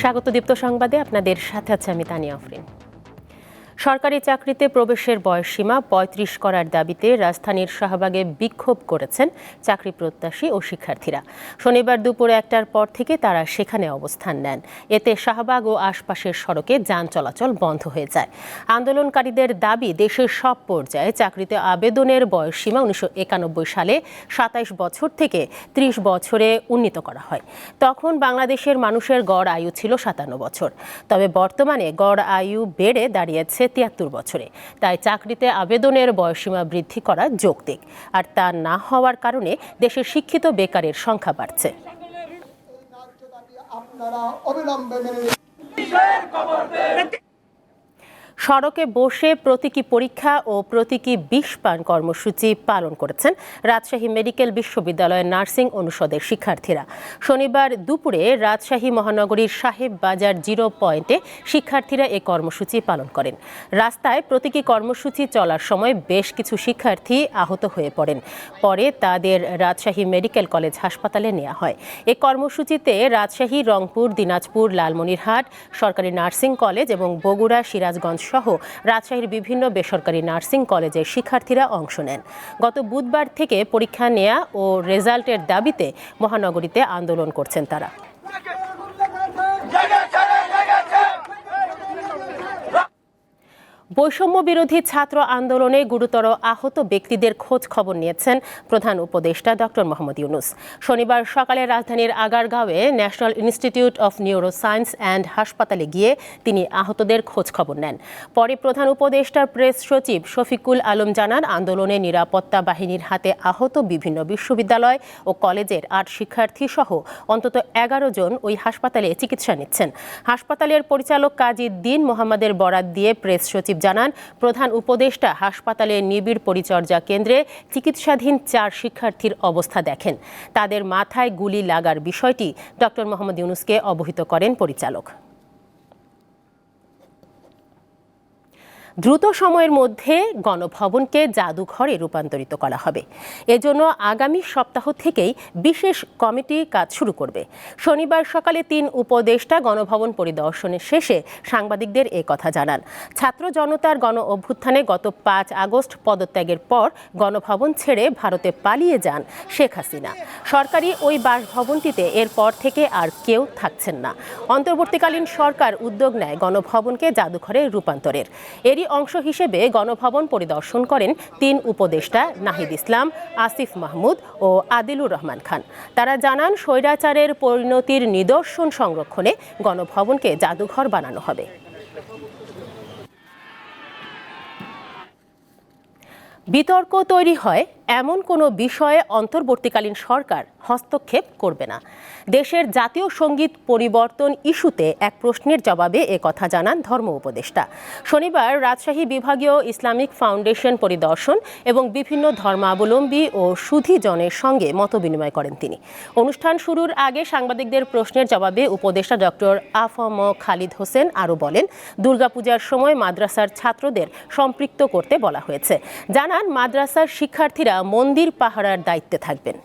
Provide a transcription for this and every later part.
স্বাগত দীপ্ত সংবাদে। আপনাদের সাথে আছে আমি তানিয়া আফরিন। সরকারি চাকরিতে প্রবেশের বয়সসীমা পঁয়ত্রিশ করার দাবিতে রাজধানীর শাহবাগে বিক্ষোভ করেছেন চাকরি প্রত্যাশী ও শিক্ষার্থীরা। শনিবার দুপুরে একটার পর থেকে তারা সেখানে অবস্থান নেন। এতে শাহবাগ ও আশপাশের সড়কে যান চলাচল বন্ধ হয়ে যায়। আন্দোলনকারীদের দাবি, দেশের সব পর্যায়ে চাকরিতে আবেদনের বয়সসীমা উনিশশো একানব্বই সালে সাতাইশ বছর থেকে ত্রিশ বছরে উন্নীত করা হয়। তখন বাংলাদেশের মানুষের গড় আয়ু ছিল সাতান্ন বছর। তবে বর্তমানে গড় আয়ু বেড়ে দাঁড়িয়েছে তিয়াত্তর বছরে। তাই চাকরিতে আবেদনের বয়সীমা বৃদ্ধি করা যৌক্তিক আর তা না হওয়ার কারণে দেশের শিক্ষিত বেকারের সংখ্যা বাড়ছে। আপনারা অবিলম্বে মেনে। সড়কে বসে প্রতীকী পরীক্ষা ও প্রতীকী বিষ পান কর্মসূচি পালন করেছেন রাজশাহী মেডিকেল বিশ্ববিদ্যালয়ের নার্সিং অনুষদের শিক্ষার্থীরা। শনিবার দুপুরে রাজশাহী মহানগরীর সাহেব বাজার জিরো পয়েন্টে শিক্ষার্থীরা এ কর্মসূচি পালন করেন। রাস্তায় প্রতীকী কর্মসূচি চলার সময় বেশ কিছু শিক্ষার্থী আহত হয়ে পড়েন। পরে তাদের রাজশাহী মেডিকেল কলেজ হাসপাতালে নেওয়া হয়। এ কর্মসূচিতে রাজশাহী, রংপুর, দিনাজপুর, লালমনিরহাট, সরকারি নার্সিং কলেজ এবং বগুড়া, সিরাজগঞ্জ সহ রাজশাহীর বিভিন্ন বেসরকারি নার্সিং কলেজের শিক্ষার্থীরা অংশ নেন। গত বুধবার থেকে পরীক্ষা নেয়া ও রেজাল্টের দাবিতে মহানগরীতে আন্দোলন করছেন তারা। বৈষম্য বিরোধী ছাত্র আন্দোলনে গুরুতর আহত ব্যক্তিদের খোঁজ খবর নিয়েছেন প্রধান উপদেষ্টা ডক্টর মোহাম্মদ ইউনুস। শনিবার সকালে রাজধানীর আগারগাঁওয়ে national institute of neuroscience and হাসপাতালে গিয়ে তিনি আহতদের খোঁজ খবর নেন। পরে প্রধান উপদেষ্টার প্রেস সচিব শফিকুল আলম জানান, আন্দোলনে নিরাপত্তা বাহিনীর হাতে আহত বিভিন্ন বিশ্ববিদ্যালয় ও কলেজের আট শিক্ষার্থী সহ অন্তত এগারো জন ওই হাসপাতালে চিকিৎসা নিচ্ছেন। হাসপাতালের পরিচালক কাজী দিন মোহাম্মদের বরাত দিয়ে প্রেস সচিব জানান, প্রধান উপদেষ্টা হাসপাতালে নিবিড় পরিচর্যা কেন্দ্রে চিকিৎসাধীন চার শিক্ষার্থীর অবস্থা দেখেন। তাদের মাথায় গুলি লাগার বিষয়টি ডক্টর মোহাম্মদ ইউনুসকে অবহিত করেন পরিচালক। দ্রুত সময়ের মধ্যে গণভবনকে জাদুঘরে রূপান্তরিত করা হবে। এজন্য আগামী সপ্তাহ থেকেই বিশেষ কমিটি কাজ শুরু করবে। শনিবার সকালে তিন উপদেষ্টা গণভবন পরিদর্শনের শেষে সাংবাদিকদের এ কথা জানান। ছাত্র জনতার গণ অভ্যুত্থানে গত পাঁচ আগস্ট পদত্যাগের পর গণভবন ছেড়ে ভারতে পালিয়ে যান শেখ হাসিনা। সরকারি ওই বাসভবনটিতে এরপর থেকে আর কেউ থাকছেন না। অন্তর্বর্তীকালীন সরকার উদ্যোগ নেয় গণভবনকে জাদুঘরে রূপান্তরের। এরই অংশ হিসেবে গণভবন পরিদর্শন করেন তিন উপদেষ্টা, নাহিদ ইসলাম, আসিফ মাহমুদ ও আদিলুর রহমান খান। তারা জানান, স্বৈরাচারের পরিণতির নিদর্শন সংরক্ষণে গণভবনকে জাদুঘর বানানো হবে। বিতর্ক তৈরি হয় এমন কোনো বিষয়ে অন্তর্বর্তীকালীন সরকার হস্তক্ষেপ করবে না। দেশের জাতীয় সংগীত পরিবর্তন ইস্যুতে এক প্রশ্নের জবাবে এ কথা জানান ধর্ম উপদেষ্টা। শনিবার রাজশাহী বিভাগীয় ইসলামিক ফাউন্ডেশন পরিদর্শন এবং বিভিন্ন ধর্মাবলম্বী ও সুধীজনের সঙ্গে মতবিনিময় করেন তিনি। অনুষ্ঠান শুরুর আগে সাংবাদিকদের প্রশ্নের জবাবে উপদেষ্টা ডক্টর আফম খালিদ হোসেন আরও বলেন, দুর্গাপূজার সময় মাদ্রাসার ছাত্রদের সম্পৃক্ত করতে বলা হয়েছে। জানান, মাদ্রাসার শিক্ষার্থীরা মন্দির পাহারার দায়িত্বে থাকবেন।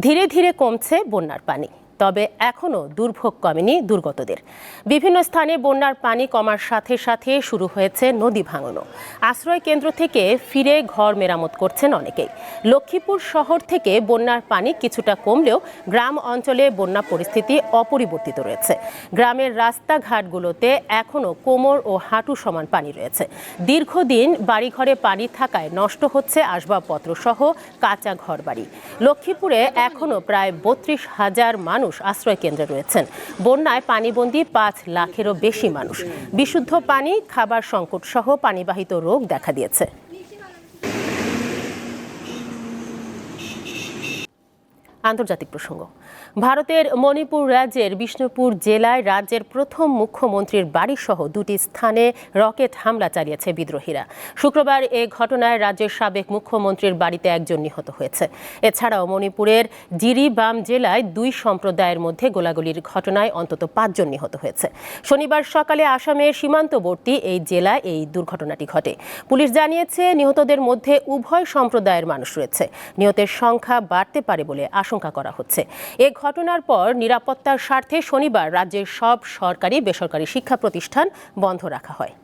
ধীরে ধীরে কমছে বন্যার পানি। তবে এখনও দুর্ভোগ কমেনি দুর্গতদের। বিভিন্ন স্থানে বন্যার পানি কমার সাথে সাথে শুরু হয়েছে নদী ভাঙনও। আশ্রয় কেন্দ্র থেকে ফিরে ঘর মেরামত করছেন অনেকেই। লক্ষ্মীপুর শহর থেকে বন্যার পানি কিছুটা কমলেও গ্রাম অঞ্চলে বন্যা পরিস্থিতি অপরিবর্তিত রয়েছে। গ্রামের রাস্তাঘাটগুলোতে এখনও কোমর ও হাঁটু সমান পানি রয়েছে। দীর্ঘদিন বাড়িঘরে পানি থাকায় নষ্ট হচ্ছে আসবাবপত্র সহ কাঁচা ঘরবাড়ি। লক্ষ্মীপুরে এখনও প্রায় বত্রিশ হাজার মানুষ আশ্রয় কেন্দ্রে রয়েছেন। বন্যায় পানিবন্দী পাঁচ লাখেরও বেশি মানুষ। বিশুদ্ধ পানি, খাবার সংকট সহ পানিবাহিত রোগ দেখা দিয়েছে। আন্তর্জাতিক প্রসঙ্গ। ভারতের মণিপুর রাজ্যের বিষ্ণুপুর জেলায় রাজ্যের প্রথম মুখ্যমন্ত্রীর বাড়িসহ দুটি স্থানে রকেট হামলা চালিয়েছে বিদ্রোহীরা। শুক্রবার এ ঘটনায় রাজ্যের সাবেক মুখ্যমন্ত্রীর বাড়িতে একজন নিহত হয়েছে। এছাড়াও মণিপুরের জিরিবাম জেলায় দুই সম্প্রদায়ের মধ্যে গোলাগুলির ঘটনায় অন্তত পাঁচজন নিহত হয়েছে। শনিবার সকালে আসামের সীমান্তবর্তী এই জেলায় এই দুর্ঘটনাটি ঘটে। পুলিশ জানিয়েছে, নিহতদের মধ্যে উভয় সম্প্রদায়ের মানুষ রয়েছে। নিহতের সংখ্যা বাড়তে পারে বলে আশঙ্কা করা হচ্ছে। এ ঘটনার পর নিরাপত্তার স্বার্থে শনিবার রাজ্যের সব সরকারি বেসরকারি শিক্ষা প্রতিষ্ঠান বন্ধ রাখা হয়।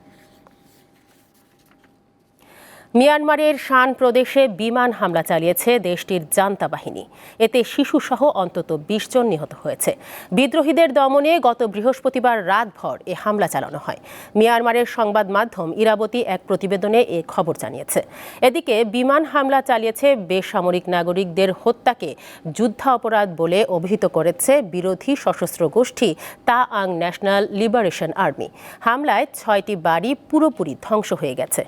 মিয়ানমারের শান প্রদেশে বিমান হামলা চালিয়েছে দেশটির জান্তা বাহিনী। এতে শিশুসহ অন্তত বিশ জন নিহত হয়েছে। বিদ্রোহীদের দমনে গত বৃহস্পতিবার রাতভর এ হামলা চালানো হয়। মিয়ানমারের সংবাদ মাধ্যম ইরাবতী এক প্রতিবেদনে এ খবর জানিয়েছে। এদিকে বিমান হামলা চালিয়েছে বেসামরিক নাগরিকদের হত্যাকে যুদ্ধাপরাধ বলে অভিহিত করেছে বিরোধী সশস্ত্র গোষ্ঠী তা আং ন্যাশনাল লিবারেশন আর্মি। হামলায় ছয়টি বাড়ি পুরোপুরি ধ্বংস হয়ে গেছে।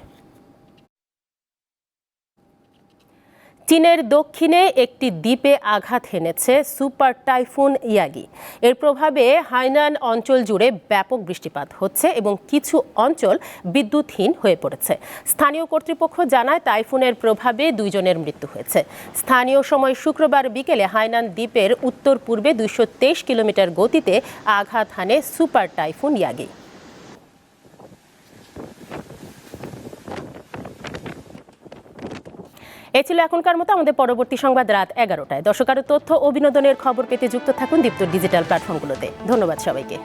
চীনের দক্ষিণে একটি দ্বীপে আঘাত হেনেছে সুপার টাইফুন ইয়াগি। এর প্রভাবে হাইনান অঞ্চল জুড়ে ব্যাপক বৃষ্টিপাত হচ্ছে এবং কিছু অঞ্চল বিদ্যুৎহীন হয়ে পড়েছে। স্থানীয় কর্তৃপক্ষ জানায় টাইফুনের প্রভাবে দুইজনের মৃত্যু হয়েছে। স্থানীয় সময় শুক্রবার বিকেলে হাইনান দ্বীপের উত্তর পূর্বে দুইশো তেইশ কিলোমিটার গতিতে আঘাত হানে সুপার টাইফুন ইয়াগি। এ ছিল এখনকার মতো, আমাদের পরবর্তী সংবাদ রাত এগারোটায়। দর্শক আরও তথ্য ও বিনোদনের খবর পেতে যুক্ত থাকুন দীপ্ত ডিজিটাল প্ল্যাটফর্মগুলোতে। ধন্যবাদ সবাইকে।